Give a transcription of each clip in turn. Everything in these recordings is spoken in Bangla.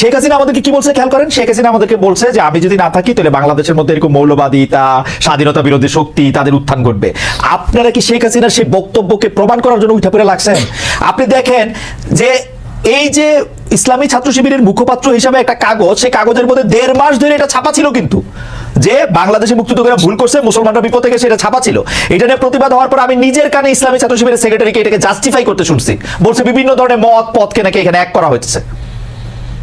শেখ হাসিনা আমাদেরকে কি বলছে? খেয়াল করেন, শেখ হাসিনা আমাদেরকে বলছে যে, আমি যদি না থাকি, তাহলে বাংলাদেশের মধ্যে এরকম মৌলবাদিতা, স্বাধীনতা বিরোধী শক্তি তাদের উত্থান ঘটবে। আপনারা কি শেখ হাসিনার সেই বক্তব্যকে প্রমাণ করার জন্য উঠে পড়ে লাগছেন? আপনি দেখেন যে, এই যে ইসলামী ছাত্র শিবিরের মুখপাত্র হিসাবে একটা কাগজ, সেই কাগজের মধ্যে দেড় মাস ধরে এটা ছাপা ছিল কিন্তু। যে বাংলাদেশে মুক্তিযোদ্ধারা ভুল করছে, মুসলমানরা বিপদ থেকে এটা ছাপা ছিল। এটা নিয়ে প্রতিবাদ হওয়ার পর আমি নিজের কানে ইসলামী ছাত্র শিবিরের সেক্রেটারিকে এটাকে জাস্টিফাই করতে শুনছি। বলছে বিভিন্ন ধরনের মত, পথকে নাকি এখানে এক করা হয়েছে।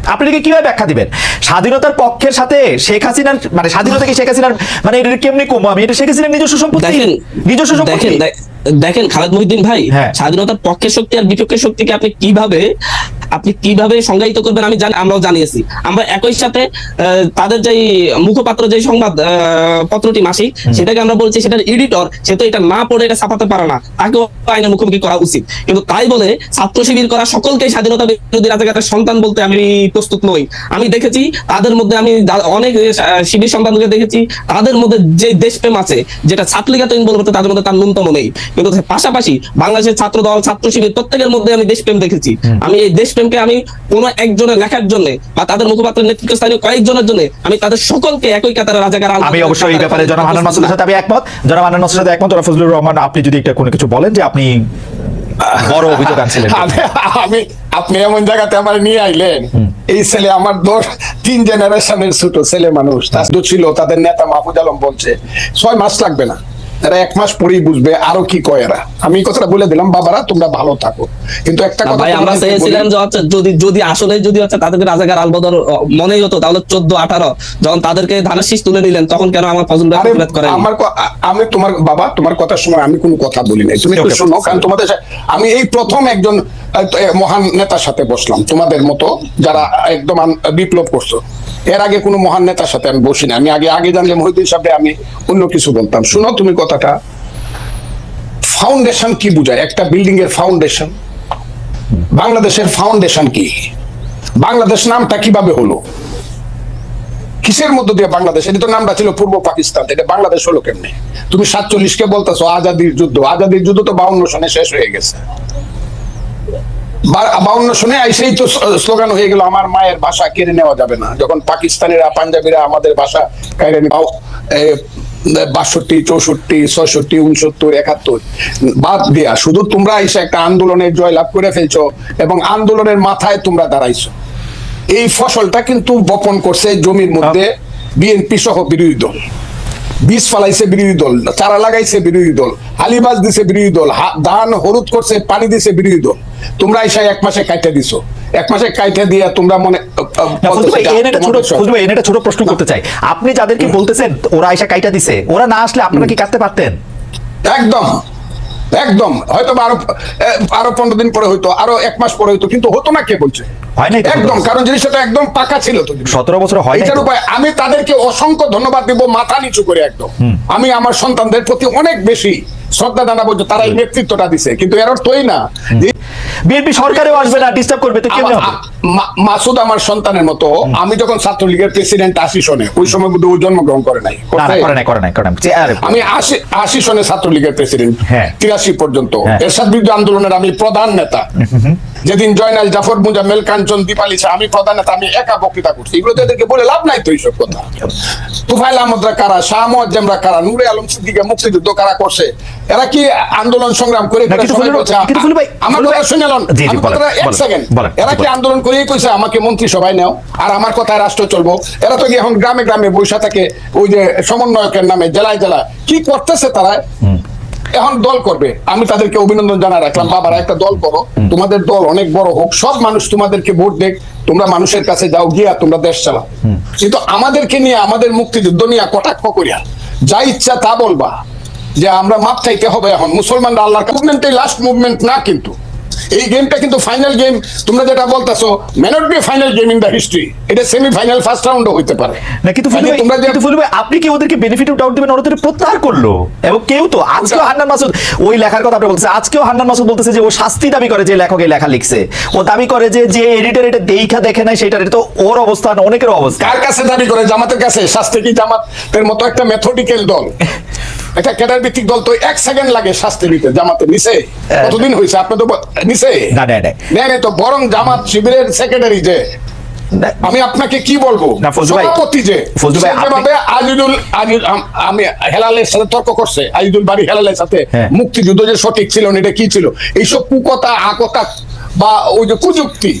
আপনি এটাকে কীভাবে ব্যাখ্যা দিবেন? স্বাধীনতার পক্ষের সাথে শেখ হাসিনার মানে স্বাধীনতা কি শেখ হাসিনার মানে এটা কেমনি কমবো? আমি এটা শেখ হাসিনার নিজস্ব সম্পত্তি। দেখেন নিজস্ব সম্পত্তি। দেখেন দেখেন খালেদ মহিউদ্দিন ভাই হ্যাঁ। স্বাধীনতার পক্ষের শক্তি আর বিপক্ষের শক্তিকে আপনি কীভাবে আপনি কীভাবে সংজ্ঞায়িত করবেন আমি জানি আমরাও জানিয়েছি। আমরা একই সাথে তাদের যে মুখপাত্র যে সংবাদ পত্রটি মাসিক সেটাকে আমরা বলছি সেটার এডিটর সে তো এটা না পড়ে এটা ছাপাতে পারে না। তাকেও আইনের মুখোমুখি করা উচিত। কিন্তু তাই বলে ছাত্র শিবির করা সকলকে স্বাধীনতা বিরোধী রাজাকারের সন্তান বলতে আমি প্রস্তুত নই। আমি দেখেছি তাদের মধ্যে আমি অনেক শিবির সন্তানকে দেখেছি। তাদের মধ্যে যে দেশপ্রেম আছে যেটা ছাত্রলীগা তৈরি বলতে তাদের মধ্যে তার ন্যূনতম নেই। কিন্তু পাশাপাশি বাংলাদেশের ছাত্র দল ছাত্র শিবির প্রত্যেকের মধ্যে আমি দেশপ্রেম দেখেছি। আমি এই দেশপ্রেমকে আমি কোনো একজনের লেখার জন্য বা তাদের মুখপাত্রের নেতৃত্বস্থানীয় কয়েকজনের জন্য আমি তাদের সকলকে একই কাতারে রাজাকার আমি অবশ্যই এই ব্যাপারে জনাব মাসুদের সাথে আমি একমত। জনাব হান্নান মাসুদের সাথে একমত। জনাব ফজলুর রহমান আপনি যদি একটা কোনো কিছু বলেন যে আপনি বড় অভিযোগ আনছিলেন। আমি আপনি এমন জায়গাতে আমার নিয়ে আইলেন। এই ছেলে আমার দশ তিন জেনারেশনের ছোট ছেলে মানুষ। তার ছিল তাদের নেতা মাহফুজ আলম বলছে ছয় মাস লাগবে না। এরা এক মাস পরেই বুঝবে আরও কি কয় এরা। আমি কথাটা বলে দিলাম বাবারা তোমরা ভালো থাকো। কিন্তু একটা কথা ভাই আমরা চেয়েছিলাম যে হচ্ছে যদি যদি আসলে যদি হচ্ছে তাদেরকে রাজাকার আলবদর মনেই হতো তাহলে চোদ্দ আঠারো যখন তাদেরকে ধানের শীষ তুলে নিলেন তখন কেন আমার ফজল ভাই প্রতিবাদ করেন? আমার আমি তোমার বাবা তোমার কথার সময় আমি কোনো কথা বলি নাই। তুমি একটু শোনো কারণ তোমাদের আমি এই প্রথম একজন মহান নেতার সাথে বসলাম। তোমাদের মতো যারা একদম বিপ্লব করছ। এর আগে কোনো মহান নেতার সাথে আমি বসি না আমি আগে আগে জানলে মহিউদ্দিন সাহেব আমি অন্য কিছু বলতাম। শুনো তুমি কথাটা। ফাউন্ডেশন কি বোঝায়? একটা বিল্ডিং এর ফাউন্ডেশন বাংলাদেশের ফাউন্ডেশন কি? বাংলাদেশ নামটা কীভাবে হলো? কিসের মধ্য দিয়ে বাংলাদেশ? এটা তো নামটা ছিল পূর্ব পাকিস্তান। এটা বাংলাদেশ হলো কেমনে? তুমি সাতচল্লিশ কে বলতেছো আজাদির যুদ্ধ। আজাদির যুদ্ধ তো বাউন্ন সনে শেষ হয়ে গেছে। বাউন্ন সনে আইসেই তো স্লোগান হয়ে গেল, আমার মায়ের ভাষা কেড়ে নেওয়া যাবে না। যখন পাকিস্তানিরা, পাঞ্জাবিরা আমাদের ভাষা কেড়ে নেওয়া বাষট্টি, চৌষট্টি, ছয়ষট্টি, উনসত্তর, একাত্তর, বাদ দিয়া, শুধু তোমরা এসে একটা আন্দোলনের জয়লাভ করে ফেলছো এবং আন্দোলনের মাথায় তোমরা দাঁড়াইছো। এই ফসলটা কিন্তু বপন করছে জমির মধ্যে বিএনপি সহ বিরোধী দল। বীজ ফালাইছে বিরোধী দল, চারা লাগাইছে বিরোধী দল আলিবাজ দিছে বিরোধী দল ধান, হলুদ করছে, পানি দিছে বিরোধী দল। তোমরা এসে এক মাসে কাইটা দিছো। এক মাসে কাইটা দিয়া তোমরা মনে ছোট ছোট প্রশ্ন করতে চাই। আপনি যাদেরকে বলতেছেন ওরা আইসা কাইটা দিছে। ওরা না আসলে আপনারা কি কাটতে পারতেন? একদম। একদম। হয়তো আরও আরও পনেরো দিন পরে হইতো আরও এক মাস পরে হইতো কিন্তু হতো না কে বলছে? একদম কারণ জিনিসটা তো একদম পাকা ছিল তো সতেরো বছর হয় এটার উপায় আমি তাদেরকে অসংখ্য ধন্যবাদ দিব মাথা নিচু করে একদম। আমি আমার সন্তানদের প্রতি অনেক বেশি শ্রদ্ধা পর্যন্ত তারা এই নেতৃত্বটা দিছে কিন্তু এর অর্থই না। বিএনপি সরকারেও আসবে না ডিস্টার্ব করবে তো কেমনে মাসুদ আমার সন্তানের মতো আমি যখন ছাত্রলীগের প্রেসিডেন্ট আশি সনে ওই সময় কিন্তু ও জন্মগ্রহণ করে নাই। আমি আশি আশি সনে ছাত্রলীগের প্রেসিডেন্ট হ্যাঁ। তিরাশি পর্যন্ত। হ্যাঁ। এরশাদ বিরুদ্ধে আন্দোলনের আমি প্রধান নেতা। যেদিন জয়নাল জাফর মুজাম্মেল কাঞ্চন দীপালি শাহ, আমি প্রধান নেতা আমি একা বক্তৃতা করছি। এগুলো তো এদেরকে বলে লাভ নাই তো এইসব কথা। তুফাইল আহমদরা কারা শাহ মোয়াজ্জেমরা কারা নূরে আলম সিদ্দিকে মুক্তিযুদ্ধ কারা করছে? এরা কি আন্দোলন সংগ্রাম করে আমার কথা শুনে এক সেকেন্ড এরা কি আন্দোলন করেই কইছে আমাকে মন্ত্রী সভায় নেও আর আমার কথায় রাষ্ট্র চলবো? এরা তো এখন গ্রামে গ্রামে বৈশা থাকে ওই যে সমন্বয়কের নামে জেলায় জেলায়। কি করতেছে তারা? এখন দল করবে। আমি তাদেরকে অভিনন্দন জানা রাখলাম। বাবারা একটা দল করো। তোমাদের দল অনেক বড় হোক সব মানুষ তোমাদেরকে ভোট দেখ তোমরা মানুষের কাছে যাও গিয়া তোমরা দেশ চালাও। কিন্তু আমাদেরকে নিয়ে আমাদের মুক্তিযুদ্ধ নিয়ে কটাক্ষ করিয়া যা ইচ্ছা তা বলবা যে আমরা মাপ চাইতে হবে এখন। মুসলমানরা আল্লাহর মুভমেন্ট লাস্ট মুভমেন্ট না কিন্তু। এই গেমটা কিন্তু ফাইনাল গেম তোমরা যেটা বলতেছো may not be final game in the history এটা সেমি ফাইনাল ফার্স্ট রাউন্ডও হইতে পারে। না কিন্তু তোমরা যে কিন্তু ফজলু আপনি কি ওদেরকে বেনিফিট অফ ডাউট দিবেন? ওরা তো প্রত্যাহার করল। এবং কেউ তো আজকেও হান্নান মাসুদ ওই লেখার কথা আপনি বলতেছে আজকেও হান্নান মাসুদ বলতেছে যে ও শাস্তি দাবি করে যে লেখক এই লেখা লিখছে। ও দাবি করে যে যে এডিটর এটা দেইখা দেখে নাই সেটা তো ওর অবস্থান অনেকের অবস্থা। কার কাছে দাবি করে? জামাতের কাছে? শাস্তি কি জামাতের মতো একটা মেথডিক্যাল দল? একটা ক্যাডার ভিত্তিক দল তো এক সেকেন্ড লাগে শাস্তি নিতে জামাতে নিছে? কতদিন হয়েছে? আপনি তো নিছে? না, নাই। তো বরং জামাত শিবিরের সেক্রেটারি যে। আমি আপনাকে কি বলব? না, সভাপতি যে। আজিদুল আজিদ- আম- হেলালের সাথে তর্ক করছে আজিদুল বাড়ি হেলালের সাথে। হ্যাঁ। মুক্তিযুদ্ধ যে সঠিক ছিল না এটা কি ছিল? এইসব কুকথা আকথা বা ওই যে কুযুক্তি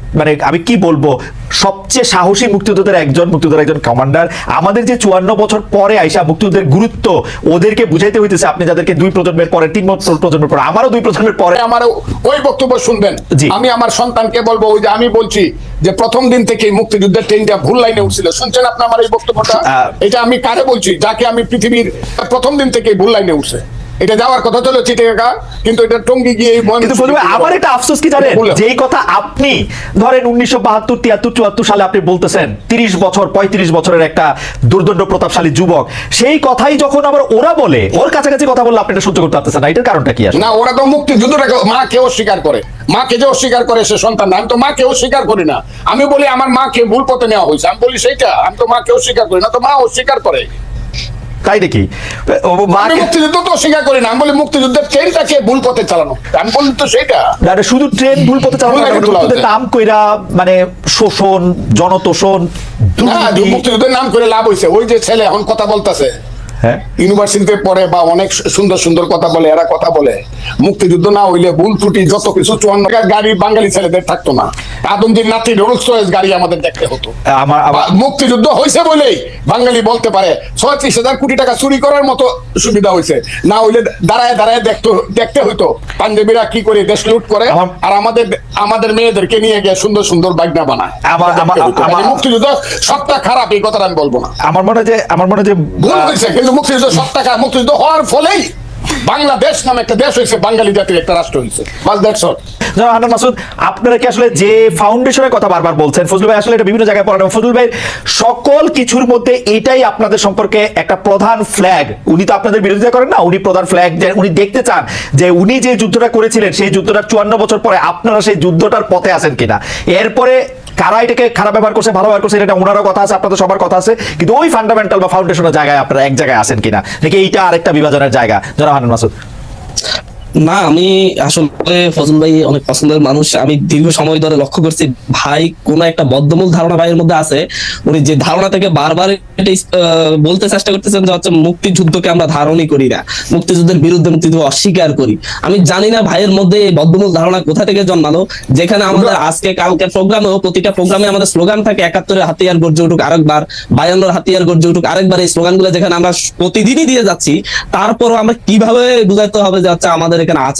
মানে আমি কি বলব সবচেয়ে সাহসী মুক্তিযোদ্ধাদের একজন মুক্তিযোদ্ধার একজন কমান্ডার আমাদের যে চুয়ান্ন বছর পরে আইসা মুক্তিযুদ্ধের গুরুত্ব ওদেরকে বুঝাইতে হইতেছে আপনি যাদেরকে দুই প্রজন্মের পরে তিন প্রজন্মের পরে আমারও দুই প্রজন্মের পরে। আমার ওই বক্তব্য শুনবেন। আমি আমার সন্তানকে বলব ওই যে আমি বলছি যে প্রথম দিন থেকে মুক্তিযুদ্ধের ট্রেনটা ভুল লাইনে উঠছিল। শুনছেন আপনি আমার এই বক্তব্যটা? এটা আমি কারে বলছি? যাকে আমি পৃথিবীর প্রথম দিন থেকে ভুল লাইনে উঠছে। এটা যাওয়ার কথা ছিল চিটেগা কিন্তু এটা টঙ্গি গিয়ে কিন্তু আমার একটা আফসোস কি জানেন? যেই কথা আপনি ধরেন উনিশশো বাহাত্তর তিয়াত্তর চুয়াত্তর সালে আপনি বলতেছেন তিরিশ বছর পঁয়ত্রিশ বছরের একটা দুর্দণ্ড প্রতাপশালী যুবক সেই কথাই যখন আবার ওরা বলে ওর কাছাকাছি কথা বললে আপনি এটা সহ্য করতে পারতেছেন না এটার কারণটা কি না ওরা তো মুক্তি মুক্তিযুদ্ধটাকে মা কেউ অস্বীকার করে। মাকে যে অস্বীকার করে সে সন্তান না আমি তো মা মাকে অস্বীকার করি না। আমি বলি আমার মাকে ভুল পথে নেওয়া হয়েছে আমি বলি সেইটা আমি তো মা মাকে অস্বীকার করি না তো মা অস্বীকার করে। তাই দেখি আমি মুক্তিযুদ্ধ তো অস্বীকার করি না। আমি বলি মুক্তিযুদ্ধের ট্রেনটাকে ভুল পথে চালানো। আমি বলি তো সেইটা না, না, শুধু ট্রেন ভুল পথে চালানো। নাম কইরা মানে শোষণ জনতোষণ। মুক্তিযুদ্ধের নাম করে লাভ হয়েছে ওই যে ছেলে এখন কথা বলতেছে। ইউনিভার্সিটিতে পড়ে বা অনেক সুন্দর সুন্দর কথা বলে এরা কথা বলে মুক্তিযুদ্ধ না হইলে ভুল ত্রুটি যত কিছু চুয়ান্ন গাড়ি বাঙালি ছেলেদের থাকতো না। আদমজির নাতি রোলস রয়েস গাড়ি আমাদের দেখতে হতো। মুক্তিযুদ্ধ হয়েছে বলেই বাঙালি বলতে পারে ছয়ত্রিশ হাজার কোটি টাকা চুরি করার মতো সুবিধা হয়েছে। না হইলে দাঁড়ায় দাঁড়ায় দেখতে দেখতে হইতো পাঞ্জাবিরা কি করে দেশ লুট করে আর আমাদের আমাদের মেয়েদেরকে নিয়ে গিয়ে সুন্দর সুন্দর বাগনা বানায়। মানে মুক্তিযুদ্ধ সবটা খারাপ এই কথাটা আমি বলব না। আমার মনে হয় যে আমার মনে হয় যে ভুল হয়েছে কিন্তু মুক্তিযুদ্ধ সব টাকা মুক্তিযুদ্ধ হওয়ার ফলেই বাংলাদেশ নামে একটা দেশ হয়েছে, বাঙালি জাতির একটা রাষ্ট্র হয়েছে। অল। মাসুদ, আপনারা কি আসলে যে ফাউন্ডেশনের কথা বারবার বলছেন, ফজলুল ভাই আসলে এটা বিভিন্ন জায়গায় পড়ানো ফজলুল ভাই সকল কিছুর মধ্যে এটাই আপনাদের সম্পর্কে একটা প্রধান ফ্ল্যাগ উনি তো আপনাদের বিরোধিতা করেন না, উনি প্রধান ফ্ল্যাগ যে উনি দেখতে চান যে উনি যে যুদ্ধটা করেছিলেন, সেই যুদ্ধটা চুয়ান্ন বছর পরে আপনারা সেই যুদ্ধটার পথে আছেন কিনা। এরপরে কারা এটাকে খারাপ ব্যবহার করছে, ভালো ব্যবহার করছে, এটা ওনারও কথা আছে, আপনাদের সবার কথা আছে। কিন্তু ওই ফান্ডামেন্টাল বা ফাউন্ডেশনের জায়গায় আপনারা এক জায়গায় আসেন কিনা? নাকি এইটা আরেকটা বিভাজনের জায়গা? জনাব মাসুদ। না, আমি আসলে ফজল ভাই অনেক পছন্দের মানুষ। আমি দীর্ঘ সময় ধরে লক্ষ্য করছি, ভাই কোন একটা বদ্ধমূল ধারণা ভাইয়ের মধ্যে আছে। উনি যে ধারণা থেকে বারবার বলতে চেষ্টা করতেছেন যে হচ্ছে মুক্তিযুদ্ধকে আমরা ধারণই করি না। মুক্তিযুদ্ধের বিরুদ্ধে মুক্তিযুদ্ধ অস্বীকার করি। আমি জানি না ভাইয়ের মধ্যে এই বদ্ধমূল ধারণা কোথা থেকে জন্মালো। যেখানে আমাদের আজকে, কালকে প্রোগ্রামেও, প্রতিটা প্রোগ্রামে আমাদের স্লোগান থাকে, একাত্তরের হাতিয়ার গর্জে উঠুক আরেকবার, বায়ান্নর হাতিয়ার গর্জে উঠুক আরেকবার এই স্লোগানগুলো যেখানে আমরা প্রতিদিনই দিয়ে যাচ্ছি, তারপরও আমরা কীভাবে বুঝাইতে হবে যে হচ্ছে আমাদের এখানে আছে